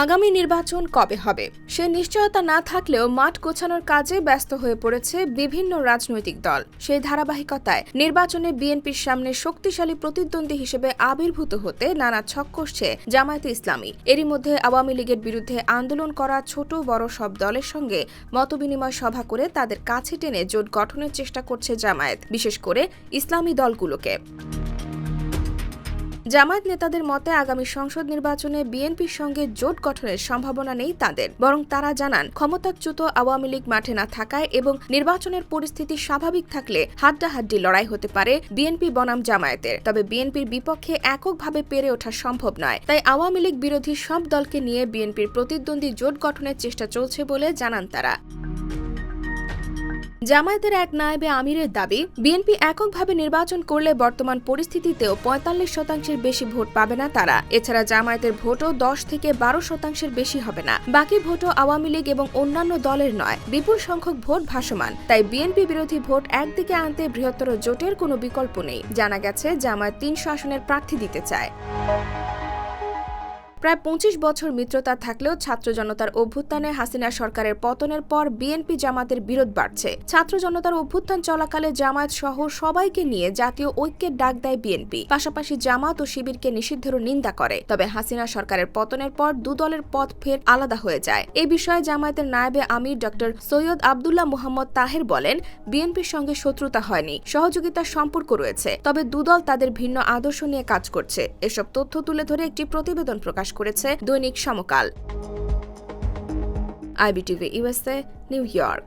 আগামী নির্বাচন কবে হবে? সে নিশ্চয়তা না থাকলেও মাঠ গোছানোর কাজে ব্যস্ত হয়ে পড়েছে বিভিন্ন রাজনৈতিক দল। সেই ধারাবাহিকতায় নির্বাচনে বিএনপির সামনে শক্তিশালী প্রতিদ্বন্দ্বী হিসেবে আবির্ভূত হতে নানা ছক কষছে জামায়াতে ইসলামী। এরই মধ্যে আওয়ামী লীগের বিরুদ্ধে আন্দোলন করা ছোট বড় সব দলের সঙ্গে মতবিনিময় সভা করে তাদের কাছে টেনে জোট গঠনের চেষ্টা করছে জামায়াত, বিশেষ করে ইসলামী দলগুলোকে। জামায়াত নেতাদের মতে আগামী সংসদ নির্বাচনে বিএনপির সঙ্গে জোট গঠনের সম্ভাবনা নেই তাদের। বরং তারা জানান, ক্ষমতাচ্যুত আওয়ামী লীগ মাঠে না থাকায় এবং নির্বাচনের পরিস্থিতি স্বাভাবিক থাকলে হাড্ডাহাড্ডি লড়াই হতে পারে বিএনপি বনাম জামায়াতের। তবে বিএনপির বিপক্ষে এককভাবে পেরে ওঠা সম্ভব নয়। তাই আওয়ামী লীগ বিরোধী সব দলকে নিয়ে বিএনপির প্রতিদ্বন্দ্বী জোট গঠনের চেষ্টা চলছে বলে জানান তারা। জামায়াতের এক নায়েবে আমিরের দাবি, বিএনপি এককভাবে নির্বাচন করলে বর্তমান পরিস্থিতিতেও পঁয়তাল্লিশ শতাংশের বেশি ভোট পাবে না তারা। এছাড়া জামায়াতের ভোটও দশ থেকে বারো শতাংশের বেশি হবে না। বাকি ভোটও আওয়ামী লীগ এবং অন্যান্য দলের নয়। বিপুল সংখ্যক ভোট ভাসমান। তাই বিএনপি বিরোধী ভোট একদিকে আনতে বৃহত্তর জোটের কোনো বিকল্প নেই। জানা গেছে, জামায়াত তিনশো আসনের প্রার্থী দিতে চায়। প্রায় পঁচিশ বছর মিত্রতা থাকলেও ছাত্র জনতার অভ্যুত্থানে হাসিনা সরকারের পতনের পর বিএনপি জামাতের বিরোধ বাড়ছে। ছাত্র জনতার অভ্যুত্থান চলাকালে জামায়াত সহ সবাইকে নিয়ে জাতীয় ঐক্যের ডাক দেয় বিএনপি। পাশাপাশি জামাত ও শিবিরকে নিষিদ্ধের নিন্দা করে। তবে হাসিনা সরকারের পতনের পর দু দলের পথ ফের আলাদা হয়ে যায়। এ বিষয়ে জামায়াতের নায়েবে আমির ডক্টর সৈয়দ আবদুল্লাহ মোহাম্মদ তাহের বলেন, বিএনপির সঙ্গে শত্রুতা হয়নি, সহযোগিতার সম্পর্ক রয়েছে, তবে দুদল তাদের ভিন্ন আদর্শ নিয়ে কাজ করছে। এসব তথ্য তুলে ধরে একটি প্রতিবেদন প্রকাশ করেছে দৈনিক Samakal. IBTV USA New York.